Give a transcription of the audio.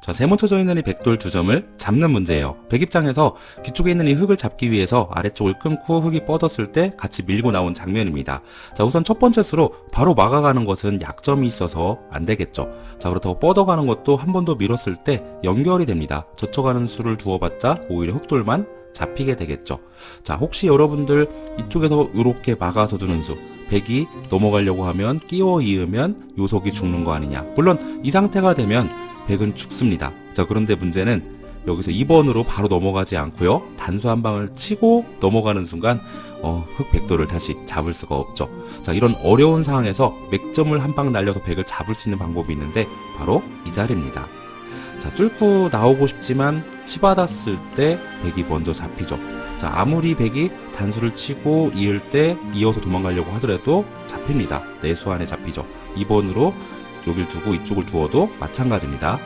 자, 세모 쳐져 있는 이 백돌 두 점을 잡는 문제예요. 백 입장에서 뒤쪽에 있는 이 흙을 잡기 위해서 아래쪽을 끊고 흙이 뻗었을 때 같이 밀고 나온 장면입니다. 자, 우선 첫 번째 수로 바로 막아가는 것은 약점이 있어서 안 되겠죠. 자, 그렇다고 뻗어가는 것도 한 번 더 밀었을 때 연결이 됩니다. 젖혀가는 수를 두어봤자 오히려 흙돌만 잡히게 되겠죠. 자, 혹시 여러분들 이쪽에서 이렇게 막아서 두는 수, 백이 넘어가려고 하면 끼워 이으면 요석이 죽는 거 아니냐. 물론 이 상태가 되면 백은 죽습니다. 자, 그런데 문제는 여기서 2번으로 바로 넘어가지 않고요. 단수 한 방을 치고 넘어가는 순간 어, 흑백도를 다시 잡을 수가 없죠. 자, 이런 어려운 상황에서 맥점을 한 방 날려서 백을 잡을 수 있는 방법이 있는데 바로 이 자리입니다. 자, 뚫고 나오고 싶지만 치받았을 때 백이 먼저 잡히죠. 자, 아무리 백이 단수를 치고 이을 때 이어서 도망가려고 하더라도 잡힙니다. 내수 안에 잡히죠. 2번으로 여길 두고 이쪽을 두어도 마찬가지입니다.